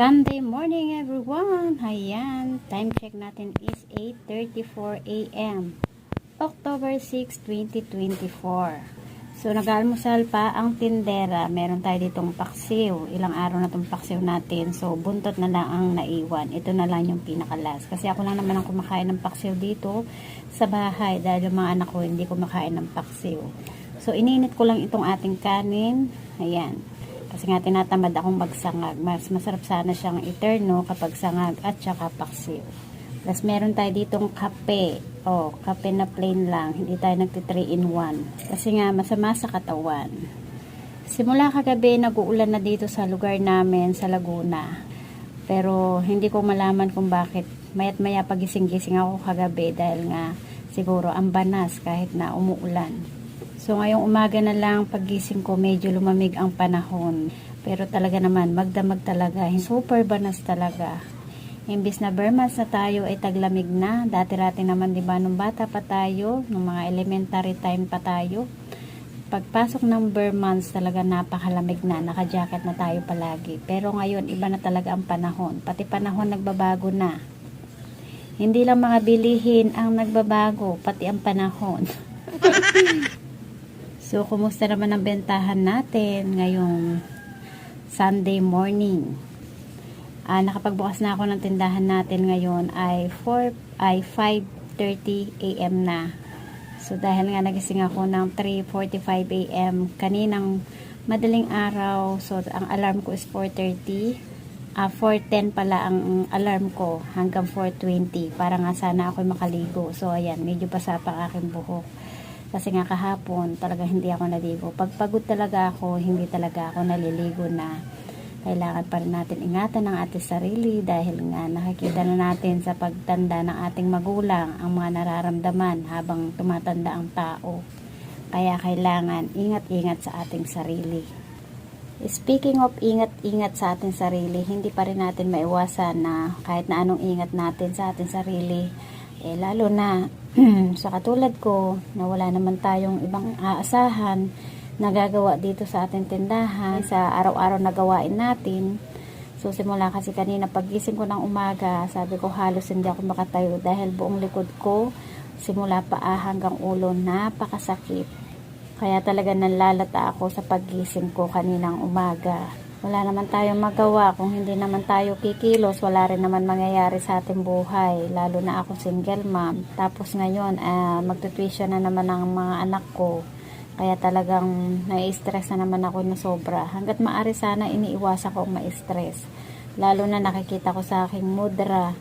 Sunday morning everyone! Ayan, time check natin is 8.34 a.m. October 6, 2024. So, nag-almusal pa ang tindera. Meron tayo ditong paksiw. Ilang araw na itong paksiw natin. So, buntot na lang ang naiwan. Ito na lang yung pinakalas. Kasi ako lang naman ang kumakain ng paksiw dito sa bahay. Dahil yung mga anak ko hindi kumakain ng paksiw. So, ininit ko lang itong ating kanin. Ayan. Kasi nga tinatamad akong magsangag. Mas masarap sana siyang eterno kapag sangag at saka paksiw. Tapos meron tayo ditong kape. O, kape na plain lang. Hindi tayo nagti 3 in 1. Kasi nga masama sa katawan. Simula kagabi nag-uulan na dito sa lugar namin sa Laguna. Pero hindi ko malaman kung bakit. Mayat maya pagising-gising ako kagabi dahil nga siguro ang banas kahit na umuulan. So ngayong umaga na lang pagising ko medyo lumamig ang panahon. Pero talaga naman magdamag talaga. Super banas talaga. Imbis na Burmans na tayo ay taglamig na. Dati-rati naman 'di ba nung bata pa tayo, nung mga elementary time pa tayo. Pagpasok ng Burmans talaga napakalamig na, naka-jacket na tayo palagi. Pero ngayon iba na talaga ang panahon. Pati panahon nagbabago na. Hindi lang mga bilihin ang nagbabago, pati ang panahon. so, kumusta naman ang bentahan natin ngayong Sunday morning? Ah, nakapagbukas na ako ng tindahan natin ngayon ay 4 ay 5:30 AM na. So dahil nga nagising ako ng 3:45 AM kaninang madaling araw, so ang alarm ko is 4:30. Ah, 4:10 pala ang alarm ko hanggang 4:20 para nga sana ako makaligo. So ayan, medyo basa pa aking buhok. Kasi nga kahapon talaga hindi ako naligo. Pag pagod talaga ako, hindi talaga ako naliligo na kailangan pa rin natin ingatan ang ating sarili dahil nga nakikita na natin sa pagtanda ng ating magulang ang mga nararamdaman habang tumatanda ang tao. Kaya kailangan ingat-ingat sa ating sarili. Speaking of ingat-ingat sa ating sarili, hindi pa rin natin maiwasan na kahit na anong ingat natin sa ating sarili, eh lalo na sa katulad ko na wala naman tayong ibang aasahan, nagagawa dito sa ating tindahan, sa araw-araw na gawain natin. So, simula kasi kanina pagising ko ng umaga, sabi ko halos hindi ako makatayo dahil buong likod ko, simula paa hanggang ulo, napakasakit. Kaya talaga nalalata ako sa pagising ko kaninang umaga. Wala naman tayong magawa kung hindi naman tayo kikilos, wala rin naman mangyayari sa ating buhay. Lalo na ako single mom. Tapos ngayon, uh, magtutuition na naman ang mga anak ko. Kaya talagang nai-stress na naman ako na sobra. Hanggat maaari sana iniiwasan ko ma-stress. Lalo na nakikita ko sa aking mudra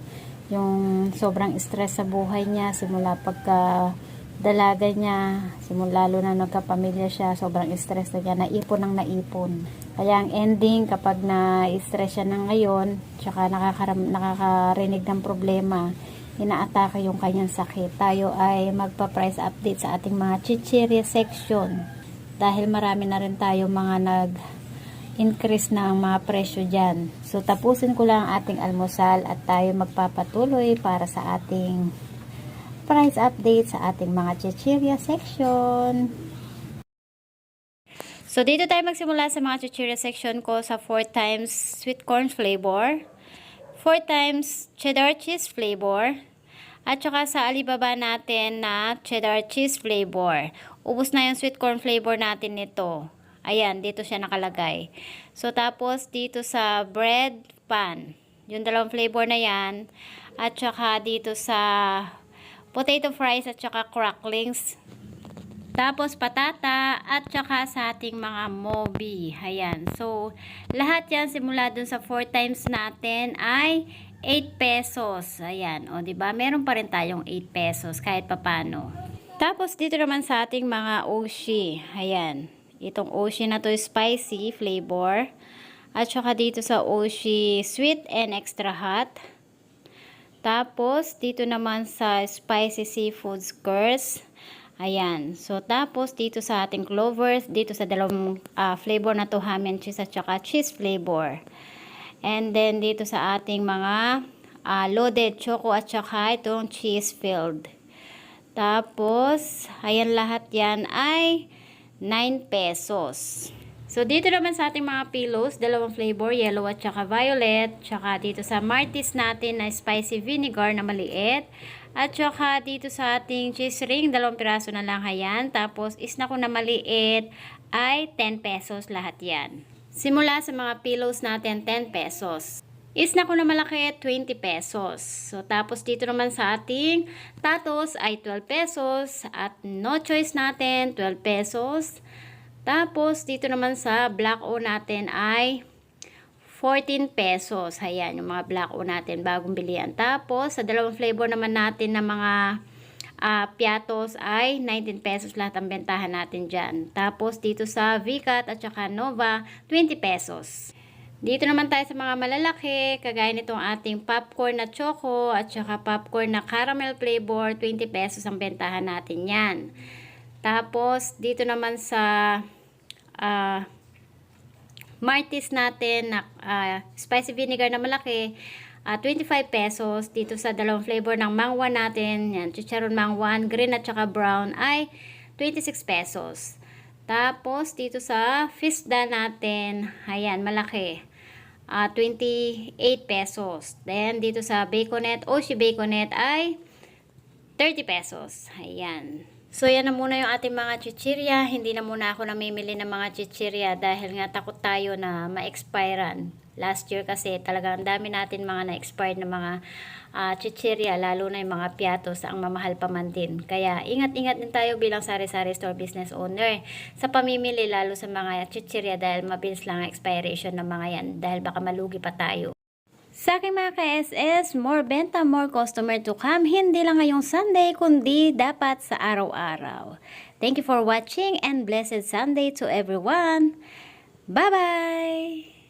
yung sobrang stress sa buhay niya simula pagka dalaga niya, simula lalo na nagkapamilya siya, sobrang stress na niya, naipon ng naipon. Kaya ang ending, kapag na-stress siya na ngayon, tsaka nakakarinig ng problema, inaatake yung kanyang sakit. Tayo ay magpa-price update sa ating mga chichirya section. Dahil marami na rin tayo mga nag increase ng mga presyo dyan. So, tapusin ko lang ang ating almusal at tayo magpapatuloy para sa ating price update sa ating mga chichirya section. So, dito tayo magsimula sa mga chichirya section ko sa 4 times sweet corn flavor, 4 times cheddar cheese flavor, at saka sa Alibaba natin na cheddar cheese flavor. Ubus na yung sweet corn flavor natin nito. Ayan, dito siya nakalagay. So, tapos dito sa bread pan. Yung dalawang flavor na yan. At saka dito sa potato fries at saka cracklings. Tapos patata at saka sa ating mga mobi. Ayan. So, lahat yan simula dun sa 4 times natin ay 8 pesos. Ayan. O, ba? Meron pa rin tayong 8 pesos kahit papano. Tapos, dito naman sa ating mga oshi. Ayan. Itong oshi na to spicy flavor. At saka dito sa oshi sweet and extra hot. Tapos, dito naman sa spicy seafood skirts. Ayan. So, tapos dito sa ating clovers, dito sa dalawang uh, flavor na to, ham and cheese at saka cheese flavor. And then, dito sa ating mga uh, loaded choco at saka itong cheese filled. Tapos, ayan lahat yan ay 9 pesos. So, dito naman sa ating mga pillows, dalawang flavor, yellow at saka violet. Tsaka dito sa Martis natin na spicy vinegar na maliit. At saka dito sa ating cheese ring, dalawang piraso na lang hayan. Tapos, isna ko na maliit ay 10 pesos lahat yan. Simula sa mga pillows natin, 10 pesos. Isna ko na malaki, 20 pesos. So, tapos dito naman sa ating tatos ay 12 pesos. At no choice natin, 12 pesos. Tapos, dito naman sa black o natin ay 14 pesos. Ayan, yung mga black o natin, bagong bilian. Tapos, sa dalawang flavor naman natin na mga ah, piatos ay 19 pesos lahat ang bentahan natin dyan. Tapos, dito sa Vicat at saka Nova, 20 pesos. Dito naman tayo sa mga malalaki, kagaya nitong ating popcorn na choco at saka popcorn na caramel flavor, 20 pesos ang bentahan natin yan. Tapos, dito naman sa ah, Martis natin na ah, spicy vinegar na malaki, ah, 25 pesos. Dito sa dalawang flavor ng mangwa natin, yan, chicharon mangwan, green at saka brown ay 26 pesos. Tapos, dito sa fisda natin, ayan, malaki. ah 28 pesos. Then, dito sa baconet, Oshi baconet ay 30 pesos. Ayan. So, yan na muna yung ating mga chichirya. Hindi na muna ako namimili ng mga chichirya dahil nga takot tayo na ma-expirean. Last year kasi talagang dami natin mga na-expired na mga ah, chichirya, lalo na yung mga piatos ang mamahal pa man din. Kaya ingat-ingat din tayo bilang sari-sari store business owner sa pamimili lalo sa mga chichirya dahil mabilis lang ang expiration ng mga yan dahil baka malugi pa tayo. Sa aking mga ka-SS, more benta, more customer to come. Hindi lang ngayong Sunday, kundi dapat sa araw-araw. Thank you for watching and blessed Sunday to everyone. Bye-bye!